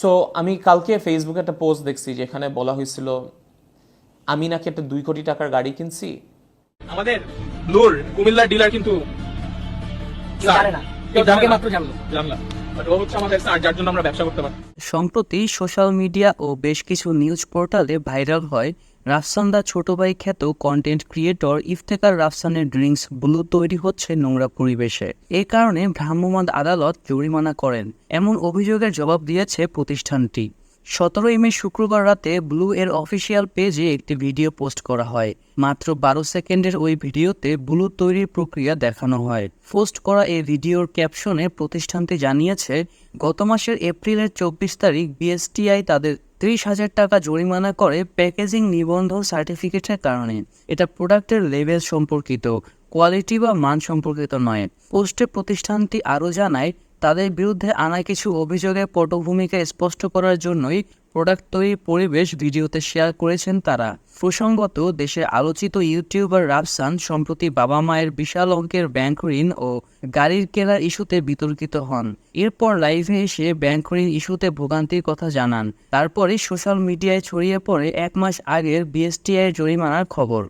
So আমি কালকে ফেসবুকে একটা পোস্ট দেখছি যেখানে বলা হয়েছিল আমি নাকি একটা দুই কোটি টাকার গাড়ি কিনছি। আমাদের লোর কুমিল্লার ডিলার কিন্তু জানে না। জানলো সম্প্রতি সোশ্যাল মিডিয়া ও বেশ কিছু নিউজ পোর্টালে ভাইরাল হয় রাফসান দা ছোট ভাই খ্যাত কন্টেন্ট ক্রিয়েটর ইফতেকার রাফসানের ড্রিঙ্কস ব্লু তৈরি হচ্ছে নোংরা পরিবেশে। এ কারণে ভ্রাম্যমাণ আদালত জরিমানা করেন। এমন অভিযোগের জবাব দিয়েছে প্রতিষ্ঠানটি। সতেরোই মে শুক্রবার রাতে ব্লু এর অফিসিয়াল পেজে একটি ভিডিও পোস্ট করা হয়। মাত্র বারো সেকেন্ডের ওই ভিডিওতে ব্লু তৈরির প্রক্রিয়া দেখানো হয়। পোস্ট করা এই ভিডিওর ক্যাপশনে প্রতিষ্ঠানটি জানিয়েছে, গত মাসের এপ্রিলের চব্বিশ তারিখ বিএসটিআই তাদের ত্রিশ হাজার টাকা জরিমানা করে প্যাকেজিং নিবন্ধন সার্টিফিকেটের কারণে। এটা প্রোডাক্টের লেভেল সম্পর্কিত, কোয়ালিটি বা মান সম্পর্কিত নয়। পোস্টে প্রতিষ্ঠানটি আরও জানায় তাদের বিরুদ্ধে আনা কিছু অভিযোগের পটভূমিকা স্পষ্ট করার জন্যই প্রোডাক্ট তৈরির পরিবেশ ভিডিওতে শেয়ার করেছেন তারা। প্রসঙ্গত দেশের আলোচিত ইউটিউবার রাফসান সম্প্রতি বাবা মায়ের বিশাল অঙ্কের ব্যাংক ঋণ ও গাড়ির কেনার ইস্যুতে বিতর্কিত হন। এরপর লাইভে এসে ব্যাংক ঋণ ইস্যুতে ভোগান্তির কথা জানান। তারপরে সোশ্যাল মিডিয়ায় ছড়িয়ে পড়ে এক মাস আগের বিএসটিআই জরিমানার খবর।